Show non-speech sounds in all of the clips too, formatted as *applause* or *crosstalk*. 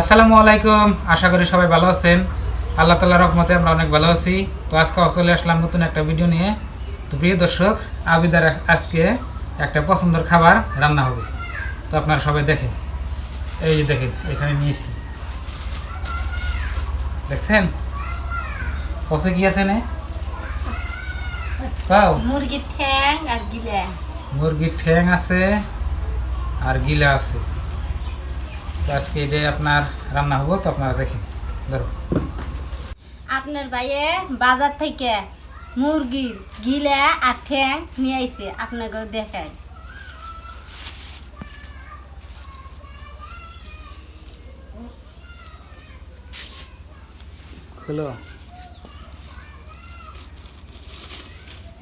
আসসালামু আলাইকুম আশা করি সবাই ভালো আছেন। আল্লাহ তালা রহমতে আমরা অনেক ভালো আছি। তো আজকে চলে আসলাম নতুন একটা ভিডিও নিয়ে। তো প্রিয় দর্শক আবিদার আজকে একটা পছন্দের খাবার রান্না হবে। তো আপনারা সবাই দেখেন। এই যে দেখেন এখানে নিয়েছি দেখছেন? কষে কি আছে নে মুরগির ঠ্যাং আর গিলা। মুরগির ঠ্যাং আছে আর গিলা আছে। তো আজকে এটাই আপনার রান্না হব তো আপনারা দেখেন। ধরো। আপনার ভাইয়ে বাজার থেকে মুরগির গিলা আর ঠ্যাং নিয়ে আইছে আপনাকে দেখায় হলো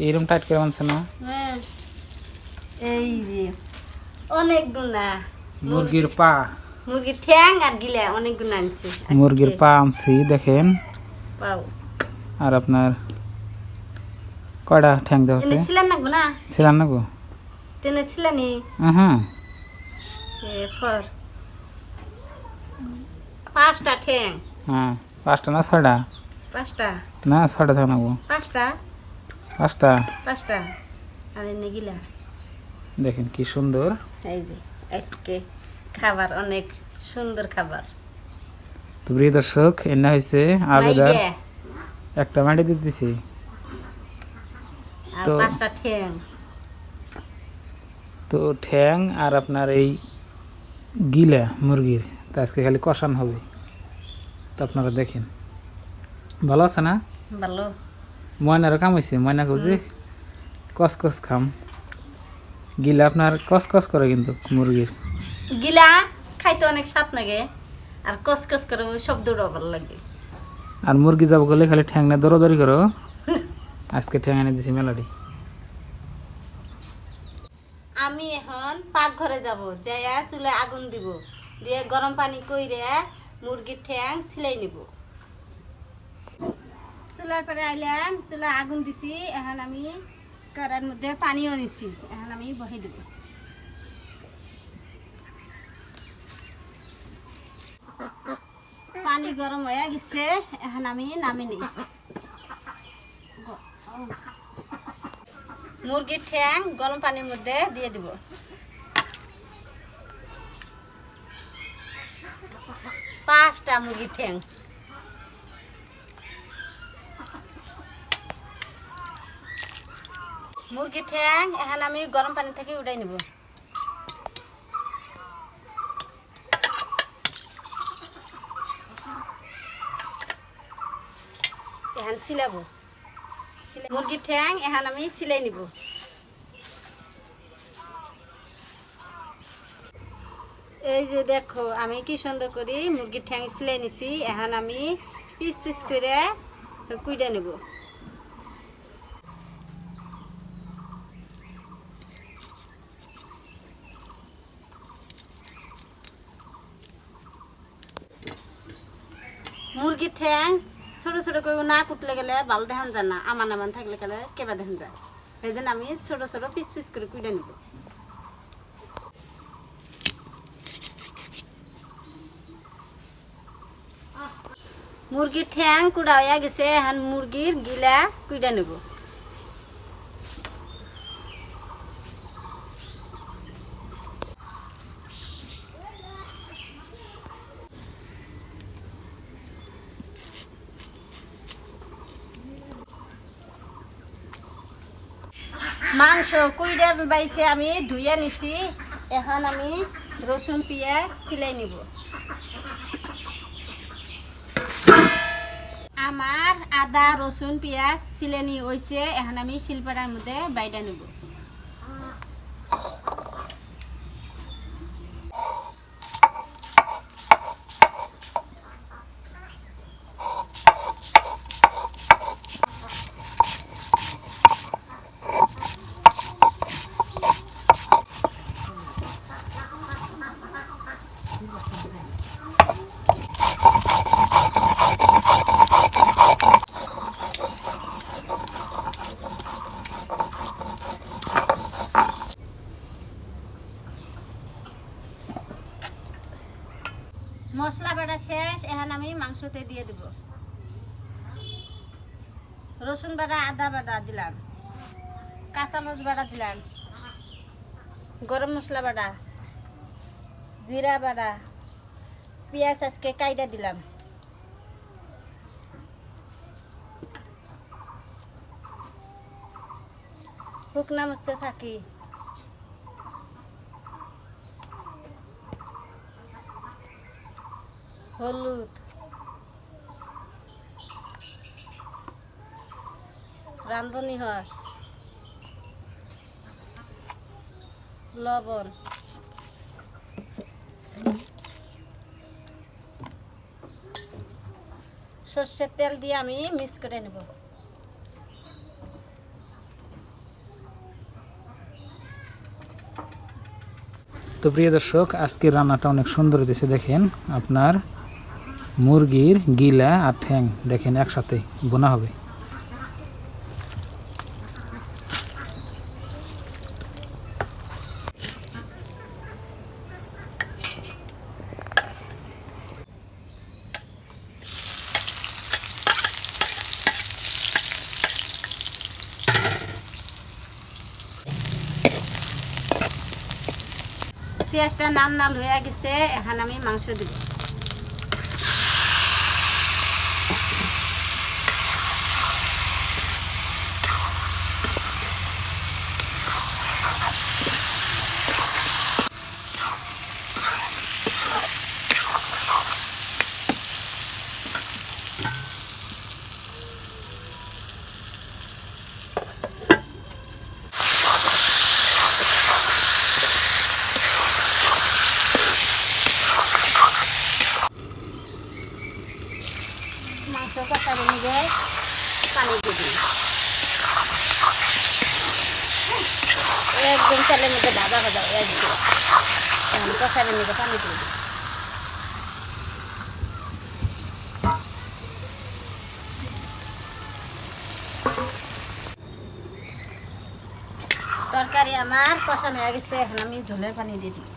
এইরকম টাইট করে মানছে না? হ্যাঁ। এই যে অনেক মুরগির পা। মুরগির ঠ্যাং আর গিলা অনেক গুণা আনছে মুরগির পা আনছি দেখেন। পাও। আর আপনার কয়টা ঠ্যাং দেওয়া আছে? ছিলেন না? গুণা ছিলাম না গো তেনে ছিলেনি হ্যাঁ ফর। পাঁচটা ঠ্যাং। হ্যাঁ পাঁচটা না ছয়টা? পাঁচটা। না ছয়টা থাক না গো পাঁচটা? পাঁচটা? পাঁচটা। আর এনে গিলা। দেখেন কি সুন্দর। এই যে আজকে খাবার অনেক সুন্দর খাবার। তো প্রিয় দর্শক এনে হয়েছে আবেদার একটা মাটি দিতেছি তো- পাঁচটা ঠ্যাং। তো ঠ্যাং আর আপনার এই গিলা মুরগির তো আজকে খালি কষান হবে। তো আপনারা দেখেন। ভালো আছে না? ভালো। ময়নারও কাম হয়েছে ময়না খুঁজে কস কস খাম। গিলা আপনার কস কস করে কিন্তু মুরগির। গিলা খাইতে অনেক স্বাদ লাগে। আর কস কস করে ওই শব্দটাও ভালো লাগে। আর মুরগি যাব গেলে খালি ঠ্যাং না দৌড়াদৌড়ি করো। *laughs* আজকে ঠ্যাং এনে দিছি মেলাডি আমি এখন পাকঘরে যাব যাইয়া চুলায় আগুন দিব। দিয়ে গরম পানি কইরে মুরগির ঠ্যাং সিলাই নিব। চুলার পরে আইলাম চুলা আগুন দিছি। এখন আমি কড়ার মধ্যে পানিও নিছি। এখন আমি বহে দেব। পানি গরম হয়ে গেছে? এখন আমি নামি নিই মুরগির ঠ্যাং গরম পানির মধ্যে দিয়ে দিব। পাঁচটা মুরগির ঠ্যাং। মুরগির ঠ্যাং এখন আমি গরম পানি থেকে উঠাই নিব। এখন সিলাবো মুরগির ঠ্যাং, এখন আমি সিলাই নিব। এই যে দেখো, আমি কি সুন্দর করে মুরগির ঠ্যাং সিলাই নিছি, এখন আমি পিস পিস করে কুইডা নেব। মুরগির ঠ্যাং ছোট ছোট করে না কুটলে গেলে বাল দেখান যায় না, আমান আমান থাকলে গেলে কেবা দেখান যায়। এই আমি ছোট ছোট পিস পিস করে কুইটা নিব। মুরগির ঠ্যাং কুড়া হয়ে গেছে, এখন মুরগির গিলা কুইটা নেব। মাংস কুইডা বাইছে, আমি ধুইয়া নিছি। এখন আমি রসুন পেঁয়াজ সিলাই নিব। আমার আদা, রসুন, পেঁয়াজ সিলেনি হয়েছে এখন আমি শিলপাটার মধ্যে বাইডা নেব। মশলা বাটা শেষ, এখন আমি মাংসতে দিয়ে দিব। রসুন বাটা, আদা বাটা দিলাম। কাঁচামরিচ বাটা দিলাম। গরম মশলা বাটা, জিরা বাটা, পেঁয়াজ আজকে কাইটা দিলাম। শুকনা মরিচের ফাঁকি। হলুদ। রান্ধনি হস। লবণ। সর্ষের তেল দিয়ে আমি মিক্স করে নেব। তো প্রিয় দর্শক, আজকের রান্নাটা অনেক সুন্দর দিয়েছে দেখেন আপনার মুরগির গিলা আর ঠ্যাং দেখেন একসাথে, বোনা হবে। পেঁয়াজটা নাল নাল হয়ে গেছে, এখন আমি মাংস দিব মাংস কষাবে নিবে পানি দিয়ে দিই একদম তেলের মধ্যে ভাজা ভাজা হয়ে আসবে এখন পানি দিই তরকারি আমার কষানো হয়ে গেছে, এখন আমি ঝোলের পানি দিয়ে দিই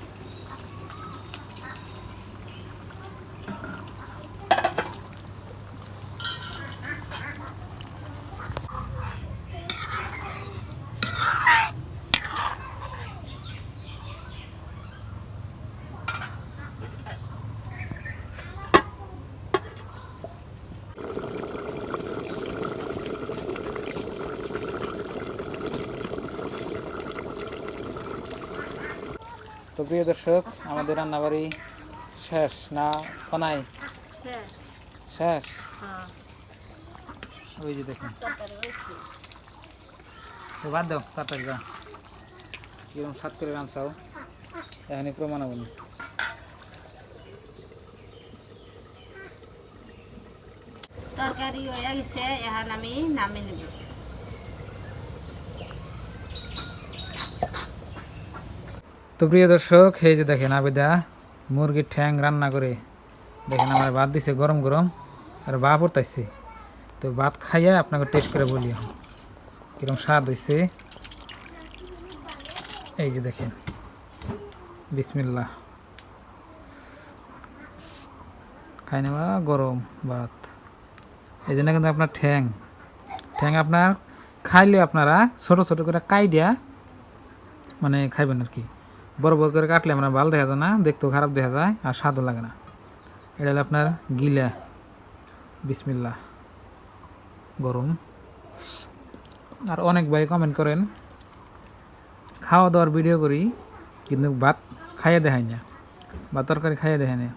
তো প্রিয় দর্শক, আমাদের রান্নাবাড়ি শেষ না কনাই শেষ? ওই যে দেখুন। বাদ দাও, তাড়াতাড়ি যা কিরম সাত করে রাঁধছাও। এখানে প্রমাণ হব। না তরকারি হয়ে গেছে, এখন আমি নামে নেব। তো প্রিয় দর্শক, এই যে দেখেন আবেদা মুরগির ঠ্যাং রান্না করে, দেখেন আমার ভাত দিছে গরম গরম, আর বা পড়তাইছে তো ভাত খাইয়া আপনাকে টেস্ট করে বলি কিরম স্বাদ হয়েছে এই যে দেখেন বিসমিল্লা খাই নেওয়া গরম ভাত। এই জন্য কিন্তু আপনার ঠ্যাং ঠ্যাং আপনার খাইলে আপনারা ছোট ছোট করে কাইডিয়া মানে খাইবেন আর কি। বড় বড় করে কাটলে আমরা ভালো দেখা যায় না, দেখতেও খারাপ দেখা যায় আর স্বাদও লাগে না। এটা হলো আপনার গিলা। বিসমিল্লা গরম। আর অনেক ভাই কমেন্ট করেন, খাওয়া দাওয়ার ভিডিও করি, কিন্তু ভাত খাইয়ে দেখায় না। বা তরকারি খাইয়ে দেখায় না।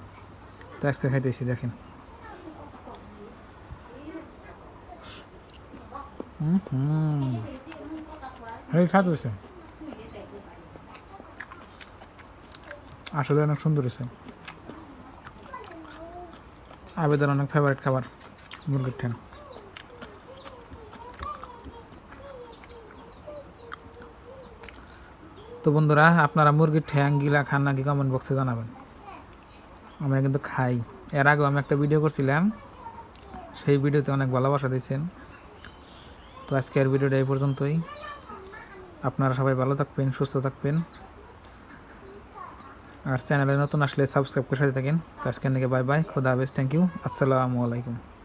তো আজকে খাইতেছি দেখেন। হুম হুম। এই স্বাদ আসলে অনেক সুন্দর হয়েছে। আবেদন অনেক ফেভারিট খাবার, মুরগির ঠ্যাং তো বন্ধুরা, আপনারা মুরগির ঠ্যাং গিলা খান নাকি কমেন্ট বক্সে জানাবেন। আমরা কিন্তু খাই। এর আগেও আমি একটা ভিডিও করছিলাম, সেই ভিডিওতে অনেক ভালোবাসা দিয়েছেন। তো আজকের ভিডিওটা এই পর্যন্তই। আপনারা সবাই ভালো থাকবেন, সুস্থ থাকবেন। আর চ্যানেলে নতুন আসলে সাবস্ক্রাইব করে সাথে থাকেন। তো আজকের থেকে বাই বাই খোদা হাফেজ থ্যাংক ইউ আসসালামু আলাইকুম।